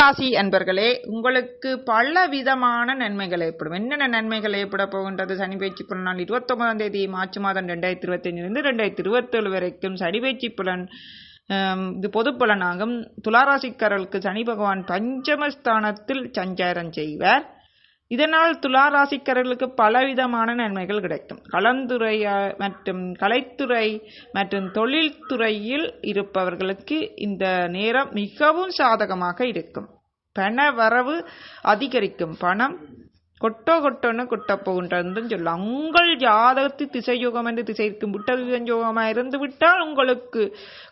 ராசி அன்பர்களே உங்களுக்கு பல விதமான நன்மைகள் ஏற்படும். என்னென்ன நன்மைகள் ஏற்பட போகின்றது? சனி பயிற்சி புலனால் இருபத்தொன்பதாம் இருபத்தி ஒன்பதாம் தேதி மார்ச் மாதம் ரெண்டாயிரத்தி இருபத்தஞ்சிலிருந்து ரெண்டாயிரத்தி இருபத்தேழு வரைக்கும் சனி பயிற்சி புலன் இது பொது பலனாகும். துளாராசிக்காரர்களுக்கு சனி பகவான் பஞ்சமஸ்தானத்தில் சஞ்சாரம் செய்வார். இதனால் துளாராசிக்காரர்களுக்கு பலவிதமான நன்மைகள் கிடைக்கும். கலந்துரையா மற்றும் கலைத்துறை மற்றும் தொழில்துறையில் இருப்பவர்களுக்கு இந்த நேரம் மிகவும் சாதகமாக இருக்கும். பண வரவு அதிகரிக்கும். பணம் கொட்டோ கொட்டோன்னு கொட்ட சொல்லலாம் உங்கள் ஜாதகத்து திசை யோகம் என்று திசை இருக்கும் விட்டது யோகமாக இருந்து விட்டால் உங்களுக்கு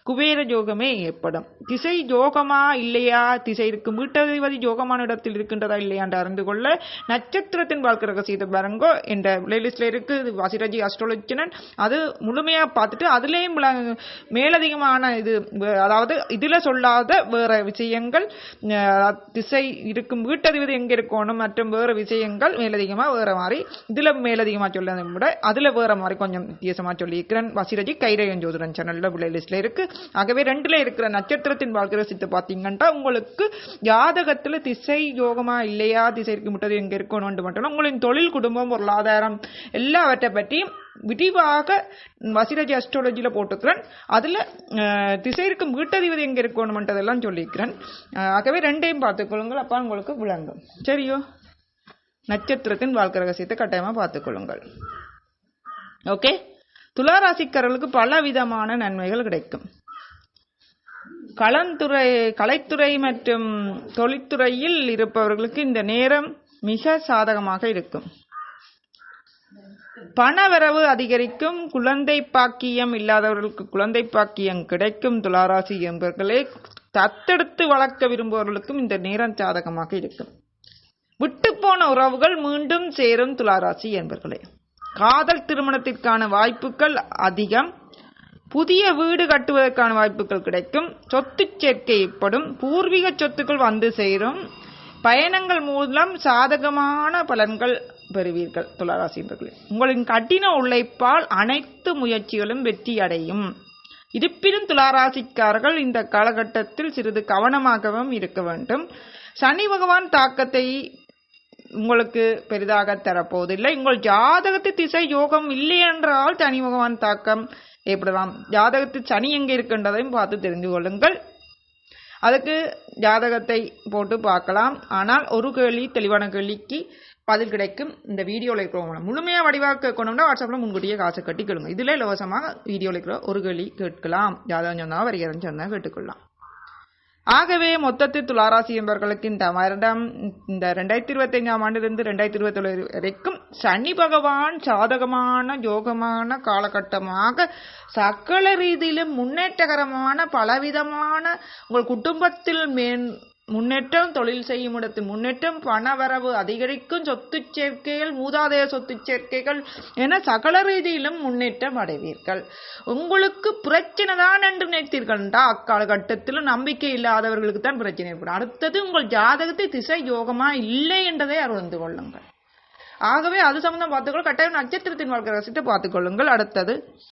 குபேர யோகமே ஏற்படும். திசை யோகமா இல்லையா? திசை இருக்கும் வீட்டதிபதி யோகமான இடத்தில் இருக்கின்றதா இல்லையா என்று அறிந்து கொள்ள நட்சத்திரத்தின் வாழ்க்கை ரகசியத்தை பாருங்கோ என்ற பிளேலிஸ்டில் இருக்கு. வாசிராஜி அஸ்ட்ரோலஜினன் அது முழுமையாக பார்த்துட்டு அதுலேயும் மேலதிகமான இது அதாவது இதில் சொல்லாத வேற விஷயங்கள் திசை இருக்கும் வீட்டதிபதி எங்கே இருக்கணும் மற்றும் வேறு விஷயங்கள் விஷயங்கள் மேலதிகமாக வேற மாதிரி இதுல மேலதிகமாக சொல்ல விட அதுல வேற மாதிரி கொஞ்சம் வித்தியாசமா சொல்லியிருக்கிறேன். வசிரஜி கைரகன் ஜோதிடன் சேனல்ல லிஸ்ட்டில் இருக்கு. ஆகவே ரெண்டுல இருக்கிற நட்சத்திரத்தின் வாழ்க்கை ரசித்து பார்த்தீங்கன்னா உங்களுக்கு ஜாதகத்துல திசை யோகமா இல்லையா திசை இருக்கு முட்டது எங்கே இருக்கணும்னு மட்டும் உங்களின் தொழில் குடும்பம் பொருளாதாரம் எல்லாவற்றை பற்றி விரிவாக வசிரஜி அஸ்ட்ராலஜியில் போட்டுக்கிறேன் அதில் திசை இருக்கும் வீட்டதிபதி எங்கே இருக்கணும்ன்றதெல்லாம் சொல்லியிருக்கிறேன். ஆகவே ரெண்டையும் பார்த்துக்கொள்ளுங்கள். அப்பா உங்களுக்கு விளங்கும். சரியோ? நட்சத்திரத்தின் வாழ்க்கை ரகசியத்தை கட்டாயமாக பார்த்துக்கொள்ளுங்கள். ஓகே துளாராசிக்காரர்களுக்கு பல விதமான நன்மைகள் கிடைக்கும். கலந்துறை கலைத்துறை மற்றும் தொழில்துறையில் இருப்பவர்களுக்கு இந்த நேரம் மிக சாதகமாக இருக்கும். பணவரவு அதிகரிக்கும் குழந்தை பாக்கியம் இல்லாதவர்களுக்கு குழந்தை பாக்கியம் கிடைக்கும் துளாராசி என்பவர்களே தத்தெடுத்து வளர்க்க விரும்புபவர்களுக்கும் இந்த நேரம் சாதகமாக இருக்கும். விட்டுப்போன உறவுகள் மீண்டும் சேரும் துளாராசி என்பர்களே. காதல் திருமணத்திற்கான வாய்ப்புகள் அதிகம். புதிய வீடு கட்டுவதற்கான வாய்ப்புகள் கிடைக்கும். சொத்து சேர்க்கை ஏற்படும். பூர்வீக சொத்துக்கள் வந்து சேரும். பயணங்கள் மூலம் சாதகமான பலன்கள் பெறுவீர்கள் துளாராசி என்பர்களே. உங்களின் கடின உழைப்பால் அனைத்து முயற்சிகளும் வெற்றி அடையும். இருப்பினும் துளாராசிக்காரர்கள் இந்த காலகட்டத்தில் சிறிது கவனமாகவும் இருக்க வேண்டும். சனி பகவான் தாக்கத்தை உங்களுக்கு பெரிதாக தரப்போவதில்லை. உங்கள் ஜாதகத்து திசை யோகம் இல்லை என்றால் சனி பகவான் தாக்கம். ஏற்படலாம் ஜாதகத்து சனி எங்கே இருக்கின்றதையும் பார்த்து தெரிந்து கொள்ளுங்கள். அதுக்கு ஜாதகத்தை போட்டு பார்க்கலாம். ஆனால் ஒரு கேள்வி தெளிவான கேள்விக்கு பதில் கிடைக்கும். இந்த வீடியோவில் இருக்கிறவங்க முழுமையாக வடிவாக கேட்கணும்னா வாட்ஸ்அப்பில் முன்கூட்டியே காசை கட்டி கேளுங்க இதில் இலவசமாக வீடியோவில் இருக்கிற ஒரு கேள்வி கேட்கலாம். ஜாதகம் சொன்னால் வரிகரன் சொன்னால் கேட்டுக்கொள்ளலாம். ஆகவே மொத்தத்தில் துளாராசி என்பவர்களுக்கு இந்த வருடம் இந்த ரெண்டாயிரத்தி இருபத்தி ஆண்டிலிருந்து ரெண்டாயிரத்தி இருபத்தி வரைக்கும் சனி பகவான் சாதகமான யோகமான காலகட்டமாக சகல ரீதியிலும் முன்னேற்றகரமான பலவிதமான உங்கள் குடும்பத்தில் மேன் முன்னேற்றம் தொழில் செய்யும் இடத்தில் முன்னேற்றம் பணவரவு அதிகரிக்கும் சொத்து சேர்க்கைகள் மூதாதைய சொத்து சேர்க்கைகள் என சகல ரீதியிலும் முன்னேற்றம் அடைவீர்கள். உங்களுக்கு பிரச்சனை தான் என்று நினைத்தீர்கள் அக்காலகட்டத்திலும் நம்பிக்கை இல்லாதவர்களுக்கு தான் பிரச்சனை ஏற்படும். அடுத்தது உங்கள் ஜாதகத்தை திசை யோகமா இல்லை என்றதை அறிந்து கொள்ளுங்கள். ஆகவே அது சம்பந்தம் பார்த்துக்கொள்ள கட்டாயம் நட்சத்திரத்தின் வாழ்க்கை ரசித்து பார்த்துக்கொள்ளுங்கள். அடுத்தது